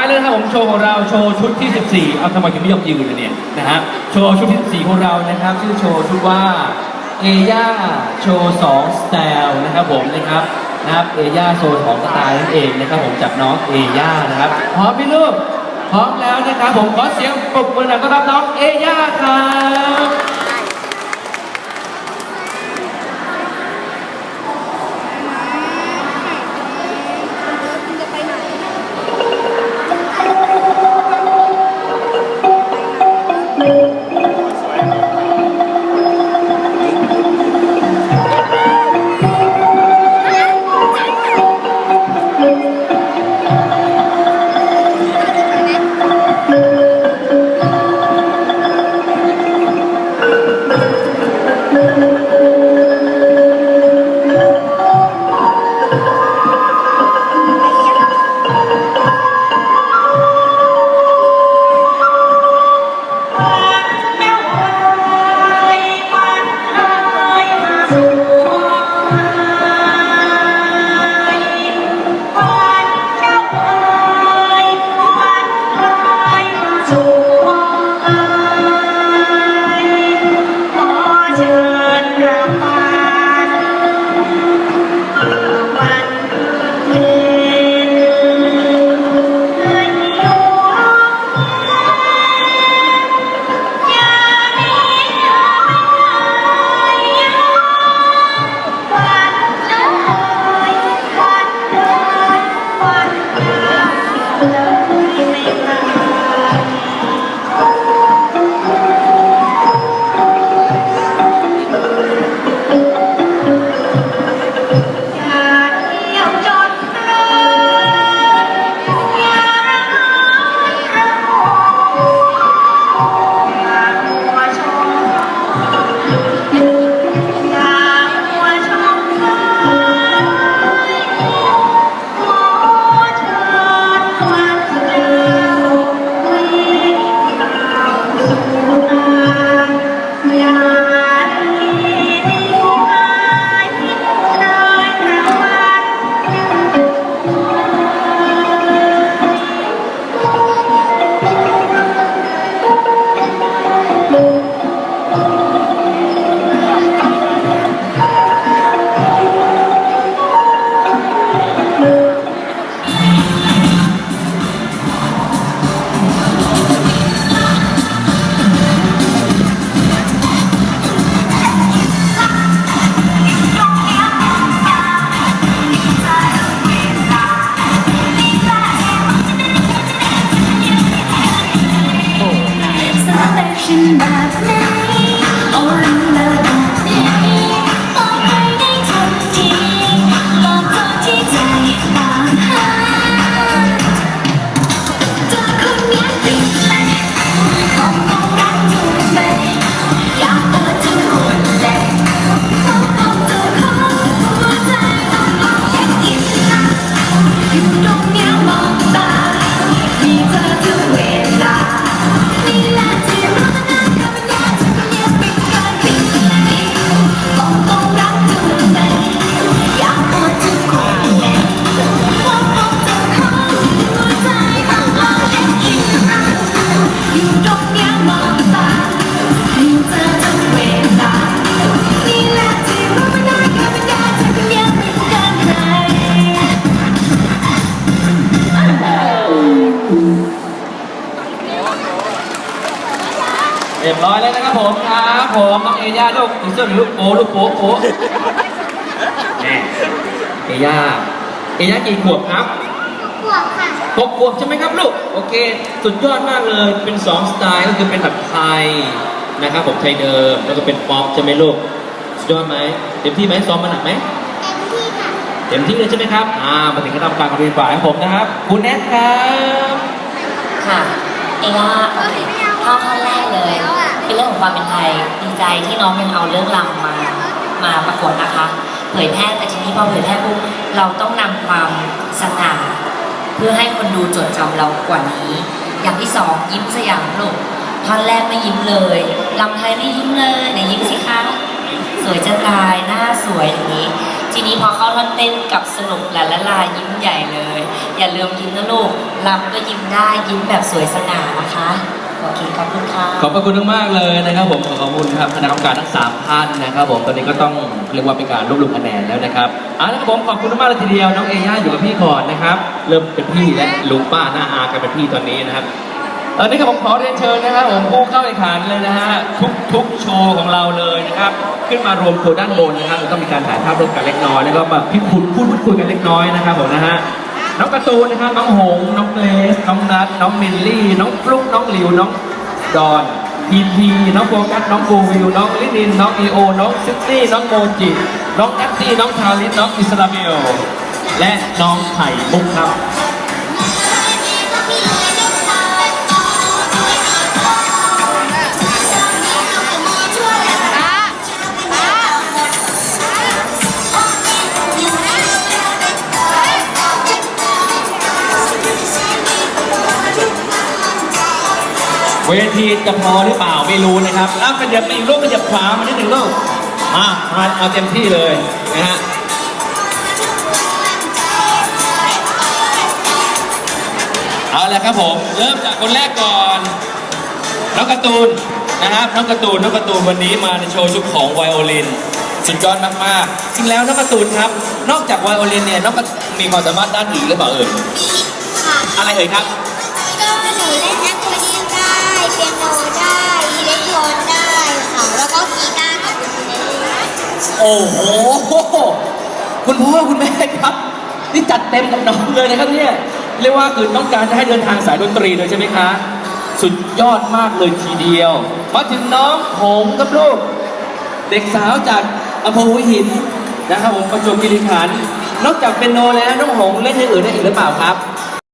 ายเลยนะครับผมโชว์ของเราโชว์ชุดที่ 14 เอาทำไมถึงไม่ยกยืนเลยเนี่ยนะฮะโชว์ชุดที่ 14 ของเรานะครับ ชื่อโชว์ชุดว่าเอย่าโชว์2สไตล์นะครับผมนะครับนะครับเอย่าโชว์2สไตล์นั่นเองนะครับผมจากน้องเอย่านะครับพร้อมไหมลูกพร้อมแล้วนะครับผมขอเสียงปรบมือหน่อยต้อนรับน้องเอย่าครับ เปค รียบร้อยแล้วนะครับผมครับผมน้องเอย่าลูกอีกเสื้อหนึ่งลูกโป๊ลูกโป๊โป๊แน่เอย่าเอย่ากี่ขวบครับขวบค่ะหกขวบใช่ไหมครับลูก โอเค สุดยอดมากเลย เป็นสองสไตล์ก็คือเป็นแบบไทยนะครับผมไทยเดิม แล้วก็เป็นป๊อปใช่ไหมลูก สุดยอดไหมเต็มที่ไหมซ้อมมาหนักไหมเต็มที่ค่ะเต็มที่เลยใช่ไหมครับ อ่า มาถึงคณะกรรมการการเรียนฝ่ายของผมนะครับ คุณแนทครับ ค่ะ เอย่าเข้าขั้นแรกเลย เป็นเรื่องของความเป็นไทยดีใจที่น้องยังเอาเรื่องรำมามาประกวดนะคะ เผยแพร่แต่ทีนี้พอเผยแพร่ปุ๊บเราต้องนำความสง่าเพื่อให้คนดูจดจำเรากว่านี้ อย่างที่สองยิ้มสยามลูกท่อนแรกไม่ยิ้มเลยลำไทยไม่ยิ้มเลยไหนยิ้มสิคะสวยจะตายหน้าสวยอย่างนี้ ทีนี้พอเข้าท่อนเต้นกับสนุกละละลายยิ้มใหญ่เลย อย่าลืมยิ้มนะลูกรำก็ยิ้มได้ยิ้มแบบสวยสง่านะคะ โอเคขอบคุณค่ะขอบพระคุณมากๆเลยนะครับผมขอขอบคุณครับคณะกรรมการทั้งสามท่านนะครับผมตอนนี้ก็ต้องเรียกว่าเป็นการรวบรวมคะแนนแล้วนะครับเอาละครับผมขอบคุณมากเลยทีเดียวน้องเอย่าอยู่กับพี่ก่อนนะครับ เริ่มเป็นพี่และลุงป้าหน้าอากันเป็นพี่ตอนนี้นะครับตอนนี้ครับผมขอเรียนเชิญนะครับผมผู้เข้าแข่งขันเลยนะฮะทุกทุกโชว์ของเราเลยนะครับ ขึ้นมารวมตัวด้านบนนะครับแล้วก็มีการถ่ายภาพร่วมกันเล็กน้อยแล้วก็มาพิพูดพูดพูดคุยกันเล็กน้อยนะครับผมนะฮะ น้องกระตูนนะครับน้องหงน้องเกรซน้องนัทน้องมิลลี่ น้องฟลุ๊กน้องหลิวน้องดอนพีพีน้องโฟกัสน้องบูวิวน้องลินินน้องอีโอน้องซิตี้น้องโมจิน้องแอตตี้น้องทาริสน้องอิสราเอลและน้องไข่มุกครับ เวทีจะพอหรือเปล่าไม่รู้นะครับแล้วขยับไปอีกลูกขยับขวามานิดหนึ่งลูกมามาเอาเต็มที่เลยนะฮะเอาละครับผมเริ่มจากคนแรกก่อนน้องการ์ตูนนะครับน้องการ์ตูนน้องการ์ตูนวันนี้มาในโชว์ชุดของไวโอลินสุดยอดมากๆจริงแล้วน้องการ์ตูนครับ นอกจากไวโอลินเนี่ยน้องก็มีความสามารถด้านอื่นหรือเปล่าเอ่ยอะไรเอ่ยครับ ปียโนได้อิเล็กโทรนได้ค่ะ แล้วก็กีตาร์กับยูคูเลเล่โอ้โห คุณพ่อคุณแม่ครับ นี่จัดเต็มกับน้องเลยนะครับเนี่ยเรียกว่าคือต้องการจะให้เดินทางสายดนตรีเลยใช่ไหมคะ สุดยอดมากเลยทีเดียว มาถึงน้องหงส์ครับลูก เด็กสาวจากอำเภอหัวหินนะครับผมประจวบคีรีขันธ์นอกจากเป็นโนแล้วน้องหงเล่นอย่างอื่นได้อีกหรือเปล่าครับ